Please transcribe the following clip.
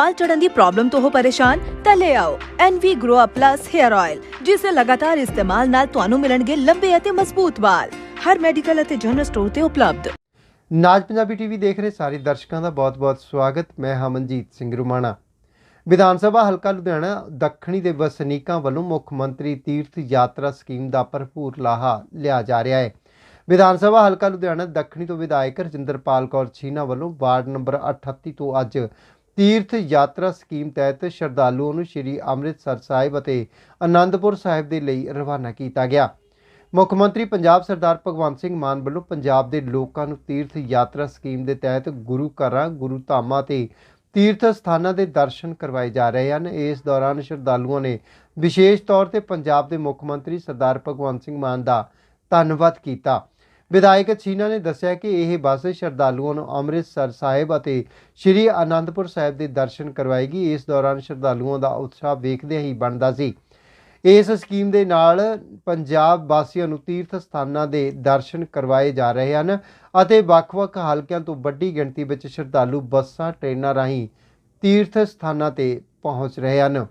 ਵਾਲ ਝੜਨ ਦੀ problem ਤੋਂ ਹੋ ਪਰੇਸ਼ਾਨ, ਤਾਂ ਲੈ ਆਓ NV Grow Up Plus Hair Oil ਜਿਸ ਦੇ ਲਗਾਤਾਰ ਇਸਤੇਮਾਲ ਨਾਲ ਤੁਹਾਨੂੰ ਮਿਲਣਗੇ ਲੰਬੇ ਅਤੇ ਮਜ਼ਬੂਤ ਵਾਲ। ਹਰ ਮੈਡੀਕਲ ਅਤੇ ਜਨਰਲ ਸਟੋਰ ਤੇ ਉਪਲਬਧ। ਨਾਜ ਪੰਜਾਬੀ ਟੀਵੀ ਦੇਖ ਰਹੇ ਸਾਰੇ ਦਰਸ਼ਕਾਂ ਦਾ ਬਹੁਤ-ਬਹੁਤ ਸਵਾਗਤ। ਮੈਂ ਹਮਨਜੀਤ ਸਿੰਘ ਰੁਮਾਣਾ। ਵਿਧਾਨ ਸਭਾ ਹਲਕਾ ਲੁਧਿਆਣਾ, ਦੱਖਣੀ ਦੇ ਵਸਨੀਕਾਂ ਵੱਲੋਂ ਮੁੱਖ ਮੰਤਰੀ ਤੀਰਥ ਯਾਤਰਾ ਸਕੀਮ ਦਾ ਭਰਪੂਰ ਲਾਹਾ ਲਿਆ ਜਾ ਰਿਹਾ ਹੈ। ਵਿਧਾਨ ਸਭਾ ਹਲਕਾ ਲੁਧਿਆਣਾ, ਦੱਖਣੀ ਤੋਂ ਵਿਧਾਇਕ ਰਜਿੰਦਰਪਾਲ ਕੌਰ ਛੀਨਾ ਵੱਲੋਂ ਵਾਰਡ ਨੰਬਰ 38 ਤੋਂ ਅੱਜ ਤੀਰਥ ਯਾਤਰਾ ਸਕੀਮ ਤਹਿਤ ਸ਼ਰਧਾਲੂਆਂ ਨੂੰ ਸ੍ਰੀ ਅੰਮ੍ਰਿਤਸਰ ਸਾਹਿਬ ਅਤੇ ਆਨੰਦਪੁਰ ਸਾਹਿਬ ਦੇ ਲਈ ਰਵਾਨਾ ਕੀਤਾ ਗਿਆ। ਮੁੱਖ ਮੰਤਰੀ ਪੰਜਾਬ ਸਰਦਾਰ ਭਗਵੰਤ ਸਿੰਘ ਮਾਨ ਵੱਲੋਂ ਪੰਜਾਬ ਦੇ ਲੋਕਾਂ ਨੂੰ ਤੀਰਥ ਯਾਤਰਾ ਸਕੀਮ ਦੇ ਤਹਿਤ ਗੁਰੂ ਘਰਾਂ, ਗੁਰੂ ਧਾਮਾਂ ਤੇ ਤੀਰਥ ਸਥਾਨਾਂ ਦੇ ਦਰਸ਼ਨ ਕਰਵਾਏ ਜਾ ਰਹੇ ਹਨ। ਇਸ ਦੌਰਾਨ ਸ਼ਰਧਾਲੂਆਂ ਨੇ ਵਿਸ਼ੇਸ਼ ਤੌਰ ਤੇ ਪੰਜਾਬ ਦੇ ਮੁੱਖ ਮੰਤਰੀ ਸਰਦਾਰ ਭਗਵੰਤ ਸਿੰਘ ਮਾਨ ਦਾ ਧੰਨਵਾਦ ਕੀਤਾ। ਵਿਧਾਇਕ ਛੀਨਾ ਨੇ ਦੱਸਿਆ ਕਿ ਇਹ ਬੱਸ ਸ਼ਰਧਾਲੂਆਂ ਨੂੰ ਅੰਮ੍ਰਿਤਸਰ ਸਾਹਿਬ ਅਤੇ ਸ੍ਰੀ ਆਨੰਦਪੁਰ ਸਾਹਿਬ ਦੇ ਦਰਸ਼ਨ ਕਰਵਾਏਗੀ। ਇਸ ਦੌਰਾਨ ਸ਼ਰਧਾਲੂਆਂ ਦਾ ਉਤਸ਼ਾਹ ਵੇਖਦਿਆਂ ਹੀ ਬਣਦਾ ਸੀ। ਇਸ ਸਕੀਮ ਦੇ ਨਾਲ ਪੰਜਾਬ ਵਾਸੀਆਂ ਨੂੰ ਤੀਰਥ ਸਥਾਨਾਂ ਦੇ ਦਰਸ਼ਨ ਕਰਵਾਏ ਜਾ ਰਹੇ ਹਨ ਅਤੇ ਵੱਖ-ਵੱਖ ਹਲਕਿਆਂ ਤੋਂ ਵੱਡੀ ਗਿਣਤੀ ਵਿੱਚ ਸ਼ਰਧਾਲੂ ਬੱਸਾਂ, ਟ੍ਰੇਨਾਂ ਰਾਹੀਂ ਤੀਰਥ ਸਥਾਨਾਂ ਤੇ ਪਹੁੰਚ ਰਹੇ ਹਨ।